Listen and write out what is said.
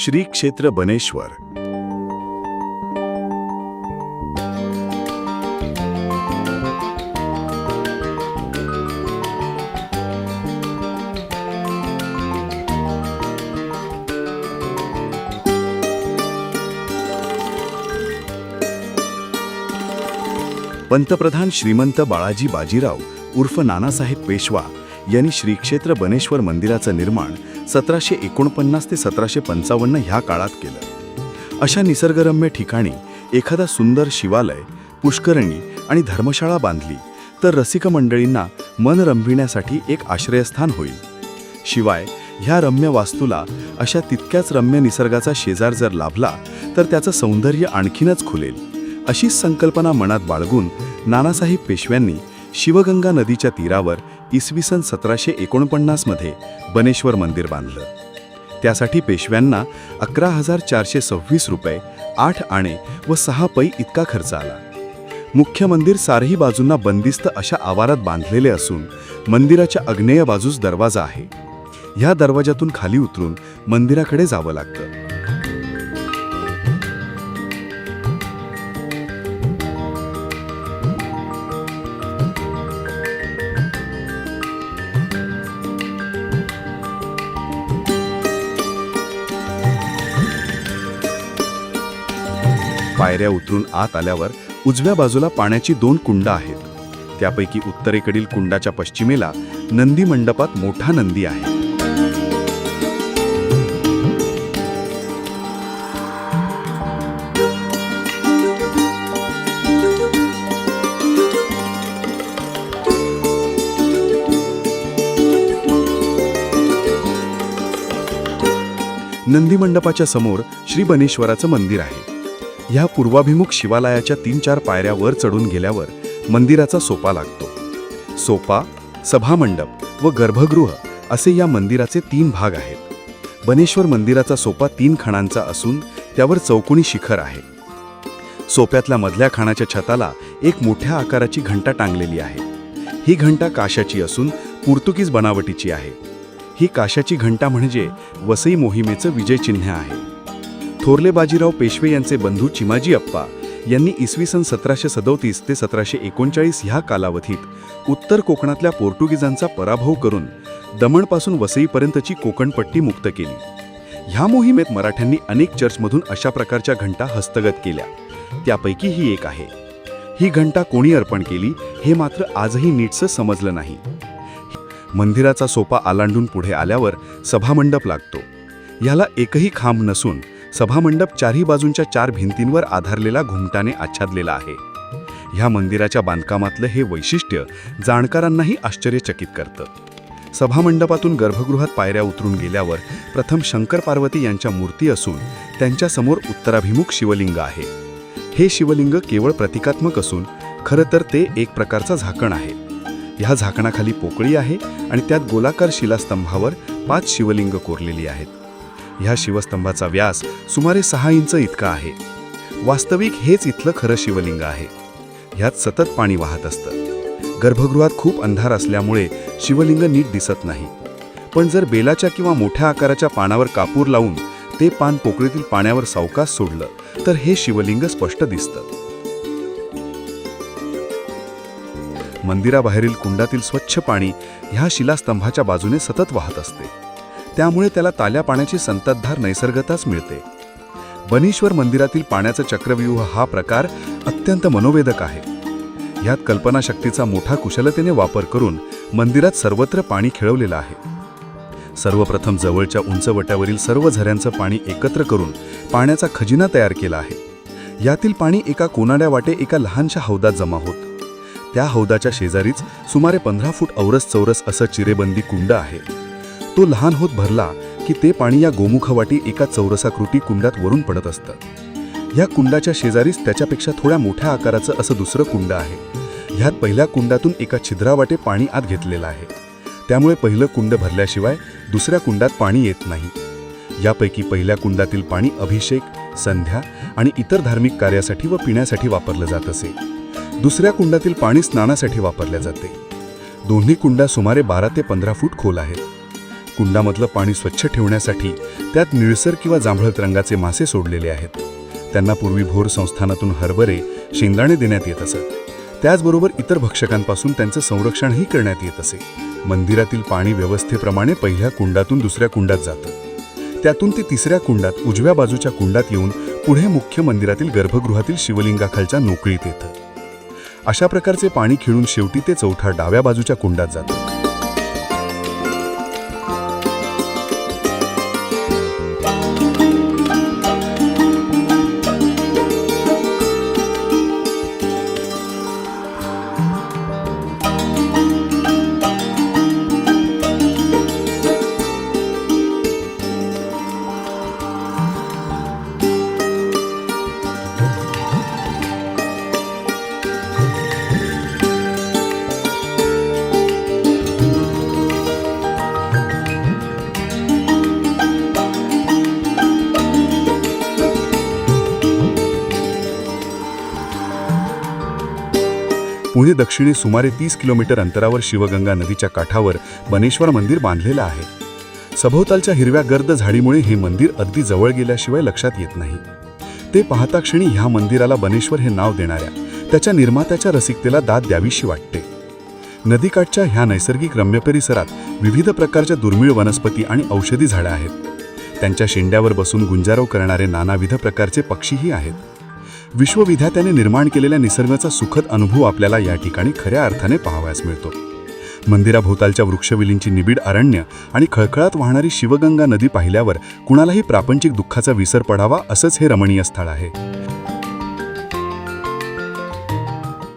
श्री क्षेत्र बनेश्वर. पंतप्रधान श्रीमंत बाळाजी बाजीराव उर्फ नानासाहेब पेशवा यांनी श्री क्षेत्र बनेश्वर मंदिराचं निर्माण सतराशे एकोणपन्नास ते सतराशे पंचावन्न ह्या काळात केलं. अशा निसर्गरम्य ठिकाणी एखादा सुंदर शिवालय पुष्करणी आणि धर्मशाळा बांधली तर रसिक मंडळींना मन रमविण्यासाठी एक आश्रयस्थान होईल. शिवाय ह्या रम्य वास्तूला अशा तितक्याच रम्य निसर्गाचा शेजार जर लाभला तर त्याचं सौंदर्य आणखीनच खुलेल अशीच संकल्पना मनात बाळगून नानासाहेब पेशव्यांनी शिवगंगा नदीच्या तीरावर इसवी सन सतराशे एकोणपन्नासमध्ये बनेश्वर मंदिर बांधलं. त्यासाठी पेशव्यांना अकरा हजार चारशे सव्वीस रुपये आठ आणे व सहा पै इतका खर्च आला. मुख्य मंदिर चारही बाजूंना बंदिस्त अशा आवारात बांधलेले असून मंदिराच्या अग्नेय बाजूस दरवाजा आहे. ह्या दरवाजातून खाली उतरून मंदिराकडे जावं लागतं. पायऱ्या उतरून आत आल्यावर उजव्या बाजूला पाण्याची दोन कुंड आहेत. त्यापैकी उत्तरेकडील कुंडाच्या पश्चिमेला नंदी मंडपात मोठा नंदी आहे. नंदी मंडपाच्या समोर श्री बनेश्वराचं मंदिर आहे. ह्या पूर्वाभिमुख शिवालयाच्या तीन चार पायऱ्या वर चढून गेल्यावर मंदिराचा सोपा लागतो. सोपा सभामंडप व गर्भगृह असे या मंदिराचे तीन भाग आहेत. बनेश्वर मंदिराचा सोपा तीन खणांचा असून त्यावर चौकोनी शिखर आहे. सोप्यातल्या मधल्या खाणाच्या छताला एक मोठ्या आकाराची घंटा टांगलेली आहे. ही घंटा काशाची असून पोर्तुगीज बनावटीची आहे. ही काशाची घंटा म्हणजे वसई मोहिमेचं विजयचिन्ह आहे. थोरले बाजीराव पेशवे यांचे बंधू चिमाजी अप्पा यांनी इसवी सन सतराशे सदोतीस ते सतराशे एकोणचाळीस ह्या कालावधीत उत्तर कोकणातल्या पोर्तुगीजांचा पराभव करून दमणपासून वसईपर्यंतची कोकणपट्टी मुक्त केली. ह्या मोहिमेत मराठ्यांनी अनेक चर्चमधून अशा प्रकारच्या घंटा हस्तगत केल्या. त्यापैकी ही एक आहे. ही घंटा कोणी अर्पण केली हे मात्र आजही नीटसं समजलं नाही. मंदिराचा सोपा आलांडून पुढे आल्यावर सभामंडप लागतो. याला एकही खांब नसून सभामंडप चारही बाजूंच्या चार भिंतींवर आधारलेला घुमटाने आच्छादलेला आहे. ह्या मंदिराच्या बांधकामातलं हे वैशिष्ट्य जाणकारांनाही आश्चर्यचकित करतं. सभामंडपातून गर्भगृहात पायऱ्या उतरून गेल्यावर प्रथम शंकर पार्वती यांच्या मूर्ती असून त्यांच्यासमोर उत्तराभिमुख शिवलिंग आहे. हे शिवलिंग केवळ प्रतिकात्मक असून खरं तर ते एक प्रकारचा झाकण आहे. ह्या झाकणाखाली पोकळी आहे आणि त्यात गोलाकार शिलास्तंभावर पाच शिवलिंग कोरलेली आहेत. ह्या शिवस्तंभाचा व्यास सुमारे सहा इंच इतका आहे. वास्तविक हेच इथलं खरं शिवलिंग आहे. ह्यात सतत पाणी वाहत असतं. गर्भगृहात खूप अंधार असल्यामुळे शिवलिंग नीट दिसत नाही. पण जर बेलाच्या किंवा मोठ्या आकाराच्या पानावर कापूर लावून ते पान पोकळीतील पाण्यावर सावकास सोडलं तर हे शिवलिंग स्पष्ट दिसतं. मंदिराबाहेरील कुंडातील स्वच्छ पाणी ह्या शिलास्तंभाच्या बाजूने सतत वाहत असते. त्यामुळे त्याला ताल्या पाण्याची संततधार नैसर्गताच मिळते. बनीश्वर मंदिरातील पाण्याचा चक्रव्यूह हा प्रकार अत्यंत मनोवेदक आहे. ह्यात कल्पनाशक्तीचा मोठा कुशलतेने वापर करून मंदिरात सर्वत्र पाणी खेळवलेलं आहे. सर्वप्रथम जवळच्या उंचवट्यावरील सर्व झऱ्यांचं पाणी एकत्र करून पाण्याचा खजिना तयार केला आहे. यातील पाणी एका कोनाड्या वाटे एका लहानशा हौदात जमा होत. त्या हौदाच्या शेजारीच सुमारे पंधरा फूट औरस चौरस असं चिरेबंदी कुंड आहे. तो लहान होत भरला की ते पाणी या गोमुखवाटी एका चौरसाकृती कुंडात वरून पडत असतं. या कुंडाच्या शेजारीच त्याच्यापेक्षा थोड्या मोठ्या आकाराचं असं दुसरं कुंड आहे. ह्यात पहिल्या कुंडातून एका छिद्रावाटे पाणी आत घेतलेलं आहे. त्यामुळे पहिलं कुंड भरल्याशिवाय दुसऱ्या कुंडात पाणी येत नाही. यापैकी पहिल्या कुंडातील पाणी अभिषेक संध्या आणि इतर धार्मिक कार्यासाठी व पिण्यासाठी वापरलं जात असे. दुसऱ्या कुंडातील पाणी स्नानासाठी वापरले जाते. दोन्ही कुंडा सुमारे बारा ते पंधरा फूट खोल आहेत. कुंडामधलं पाणी स्वच्छ ठेवण्यासाठी त्यात निळसर किंवा जांभळत रंगाचे मासे सोडलेले आहेत. त्यांना पूर्वी भोर संस्थानातून हरभरे शेंगदाणे देण्यात येत असत त्याचबरोबर इतर भक्षकांपासून त्यांचं संरक्षणही करण्यात येत असे. मंदिरातील पाणी व्यवस्थेप्रमाणे पहिल्या कुंडातून दुसऱ्या कुंडात जातं. त्यातून ते तिसऱ्या कुंडात उजव्या बाजूच्या कुंडात येऊन पुढे मुख्य मंदिरातील गर्भगृहातील शिवलिंगाखालच्या नोकळीत येतं. अशा प्रकारचे पाणी खिळून शेवटी ते चौथा डाव्या बाजूच्या कुंडात जातं. पुणे दक्षिणे सुमारे तीस किलोमीटर अंतरावर शिवगंगा नदीच्या काठावर बनेश्वर मंदिर बांधलेलं आहे. सभोवतालच्या हिरव्या गर्द झाडीमुळे हे मंदिर अगदी जवळ गेल्याशिवाय लक्षात येत नाही. ते पाहता क्षणी ह्या मंदिराला बनेश्वर हे नाव देणाऱ्या त्याच्या निर्मात्याच्या रसिकतेला दाद द्यावीशी वाटते. नदीकाठच्या ह्या नैसर्गिक रम्य परिसरात विविध प्रकारच्या दुर्मिळ वनस्पती आणि औषधी झाडं आहेत. त्यांच्या शेंड्यावर बसून गुंजारव करणारे नानाविध प्रकारचे पक्षीही आहेत. विश्वविधात्याने निर्माण केलेल्या निसर्गाचा सुखद अनुभव आपल्याला या ठिकाणी खऱ्या अर्थाने पाहावयास मिळतो. मंदिराभोवतालच्या वृक्षवेलींची निबिड अरण्य आणि खळखळात वाहणारी शिवगंगा नदी पाहिल्यावर कुणालाही प्रापंचिक दुःखाचा विसर पडावा असंच हे रमणीय स्थळ आहे.